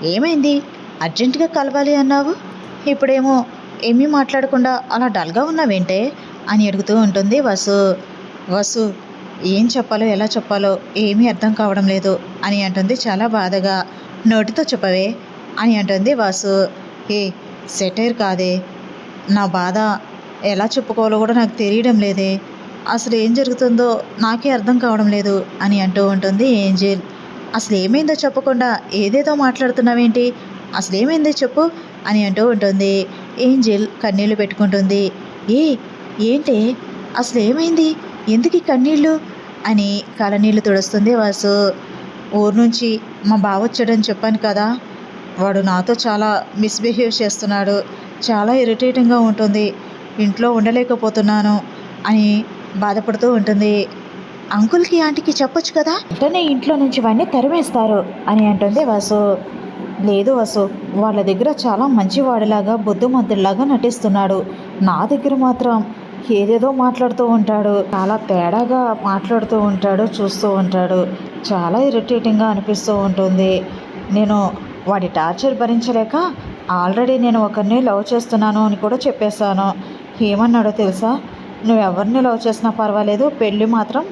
ఏమైంది? అర్జెంటుగా కలవాలి అన్నావు? ఇప్పుడేమో ఏమీ మాట్లాడకుండా అలా డల్గా ఉన్నావేంటే? అని అడుగుతూ ఉంటుంది వసు. వసు ఏం చెప్పాలో ఎలా చెప్పాలో ఏమీ అర్థం కావడం లేదు అని అంటుంది చాలా బాధగా. నోటితో చెప్పవే అని అంటుంది వాసు. ఏ సెటైర్ కాదే. నా బాధ ఎలా చెప్పుకోవాలో కూడా నాకు తెలియడం లేదే. అసలు ఏం జరుగుతుందో నాకే అర్థం కావడం లేదు అని అంటూ ఉంటుంది ఏంజిల్. అసలు ఏమైందో చెప్పకుండా ఏదేదో మాట్లాడుతున్నావేంటి? అసలు ఏమైందో చెప్పు అని అంటూ ఉంటుంది. ఏంజిల్ కన్నీళ్ళు పెట్టుకుంటుంది. ఏ ఏంటి? అసలు ఏమైంది ఎందుకు ఈ కన్నీళ్ళు అని కళ్ళనీళ్ళు తుడుస్తుంది వాసు. ఊరు నుంచి మా బావ వచ్చాడని చెప్పాను కదా. వాడు నాతో చాలా మిస్బిహేవ్ చేస్తున్నాడు. చాలా ఇరిటేటింగ్గా ఉంటుంది. ఇంట్లో ఉండలేకపోతున్నాను అని బాధపడుతూ ఉంటుంది. అంకుల్కి ఆంటీకి చెప్పొచ్చు కదా? వెంటనే ఇంట్లో నుంచి వాడిని తరిమేస్తారు అని అంటుంది వాసు. లేదు వసు వాళ్ళ దగ్గర చాలా మంచివాడిలాగా బుద్ధిమంతుడిలాగా నటిస్తున్నాడు. నా దగ్గర మాత్రం ఏదేదో మాట్లాడుతూ ఉంటాడు. చాలా తేడాగా మాట్లాడుతూ ఉంటాడు చూస్తూ ఉంటాడు. చాలా ఇరిటేటింగ్గా అనిపిస్తూ ఉంటుంది. నేను వాడి టార్చర్ భరించలేక ఆల్రెడీ నేను ఒకరిని లవ్ చేస్తున్నాను అని కూడా చెప్పేశాను. ఏమన్నాడో తెలుసా? నువ్వు ఎవరిని లవ్ చేసినా పర్వాలేదు పెళ్ళి మాత్రం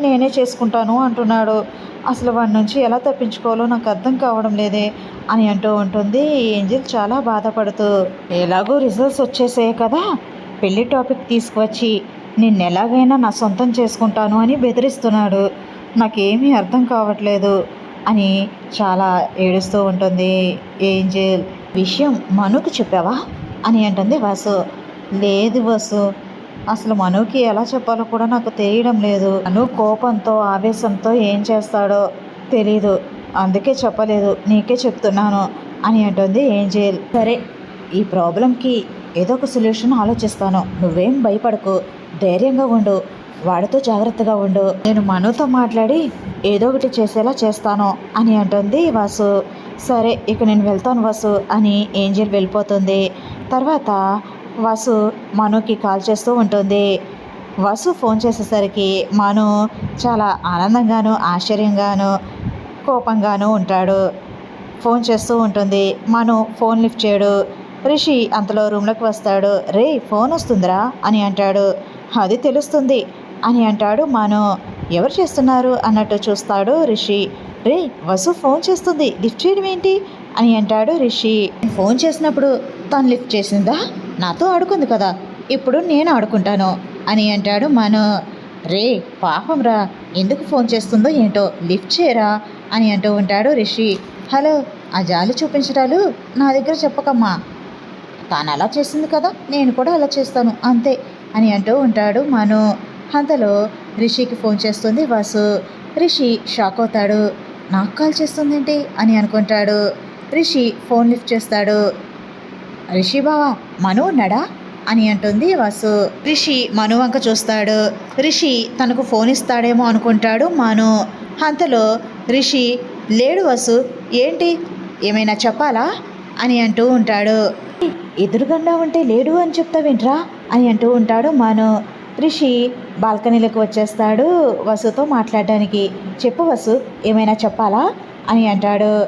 నేనే చేసుకుంటాను అంటున్నాడు. అసలు వాడి నుంచి ఎలా తప్పించుకోవాలో నాకు అర్థం కావడం లేదే అని అంటూ ఉంటుంది. ఏంజిల్ చాలా బాధపడుతూ ఎలాగో రిజల్ట్స్ వచ్చేసాయి కదా పెళ్ళి టాపిక్ తీసుకువచ్చి నిన్ను ఎలాగైనా నా సొంతం చేసుకుంటాను అని బెదిరిస్తున్నాడు. నాకేమీ అర్థం కావట్లేదు అని చాలా ఏడుస్తూ ఉంటుంది. ఏంజిల్ విషయం మనుకు చెప్పావా? అని అంటుంది వాసు. లేదు వాసు అసలు మనుకి ఎలా చెప్పాలో కూడా నాకు తెలియడం లేదు. అను కోపంతో ఆవేశంతో ఏం చేస్తాడో తెలీదు. అందుకే చెప్పలేదు. నీకే చెప్తున్నాను అని అంటుంది ఏంజెల్. సరే ఈ ప్రాబ్లంకి ఏదో ఒక సొల్యూషన్ ఆలోచిస్తాను. నువ్వేం భయపడకు. ధైర్యంగా ఉండు. వాడితో జాగ్రత్తగా ఉండు. నేను మనుతో మాట్లాడి ఏదో ఒకటి చేసేలా చేస్తాను అని అంటుంది వాసు. సరే ఇక నేను వెళ్తాను వాసు అని ఏంజెల్ వెళ్ళిపోతుంది. తర్వాత వసు మనుకి కాల్ చేస్తూ ఉంటుంది. వసు ఫోన్ చేసేసరికి మను చాలా ఆనందంగాను ఆశ్చర్యంగాను కోపంగాను ఉంటాడు. ఫోన్ చేస్తూ ఉంటుంది. మను ఫోన్ లిఫ్ట్ చేయడు. రిషి అంతలో రూమ్లోకి వస్తాడు. రే ఫోన్ వస్తుందిరా అని అంటాడు. అది తెలుస్తుంది అని అంటాడు మను. ఎవరు చేస్తున్నారు అన్నట్టు చూస్తాడు రిషి. రే వసు ఫోన్ చేస్తుంది. లిఫ్ట్ చేయడం ఏంటి అని అంటాడు రిషి. ఫోన్ చేసినప్పుడు తను లిఫ్ట్ చేసిందా? నాతో ఆడుకుంది కదా ఇప్పుడు నేను ఆడుకుంటాను అని అంటాడు మను. రే పాపం రా ఎందుకు ఫోన్ చేస్తుందో ఏంటో లిఫ్ట్ చేయరా అని అంటూ ఉంటాడు రిషి. హలో ఆ జాలి చూపించడాలు నా దగ్గర చెప్పకమ్మా. తాను అలా చేసింది కదా నేను కూడా అలా చేస్తాను అంతే అని అంటూ ఉంటాడు మను. అంతలో రిషికి ఫోన్ చేస్తుంది వాసు. రిషి షాక్ అవుతాడు. నాకు కాల్ చేస్తుందేంటి అని అనుకుంటాడు. రిషి ఫోన్ లిఫ్ట్ చేస్తాడు. రిషి బావా మను ఉన్నాడా అని అంటుంది. వాసు రిషి మను వంక చూస్తాడు. రిషి తనకు ఫోన్ ఇస్తాడేమో అనుకుంటాడు. మను అంతలో రిషి లేడు వసు ఏంటి? ఏమైనా చెప్పాలా? అని అంటూ ఉంటాడు. ఎదురుగండా ఉంటే లేడు అని చెప్తావేంట్రా? అని అంటూ ఉంటాడు మను. రిషి బాల్కనీలోకి వచ్చేస్తాడు వసుతో మాట్లాడడానికి. చెప్పు వసు ఏమైనా చెప్పాలా? అని అంటాడు.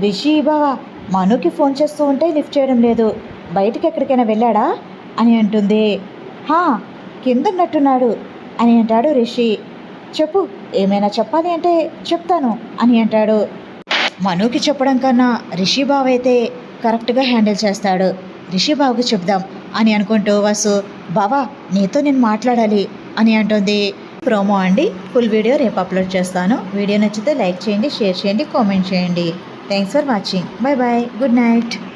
రిషి బావా మనుకి ఫోన్ చేస్తూ ఉంటే లిఫ్ట్ చేయడం లేదు. బయటికి ఎక్కడికైనా వెళ్ళాడా? అని అంటుంది. హా కిందన్నట్టున్నాడు అని అంటాడు రిషి. చెప్పు ఏమైనా చెప్పాలి అంటే చెప్తాను అని అంటాడు. మనుకి చెప్పడం కన్నా రిషి బావ అయితే కరెక్ట్గా హ్యాండిల్ చేస్తాడు. రిషి బాబుకి చెప్దాం అని అనుకుంటూ వసు బావా నీతో నేను మాట్లాడాలి అని అంటుంది. ప్రోమో అండి. ఫుల్ వీడియో రేపు అప్లోడ్ చేస్తాను. వీడియో నచ్చితే లైక్ చేయండి షేర్ చేయండి కామెంట్ చేయండి. Thanks for watching. Bye bye. Good night.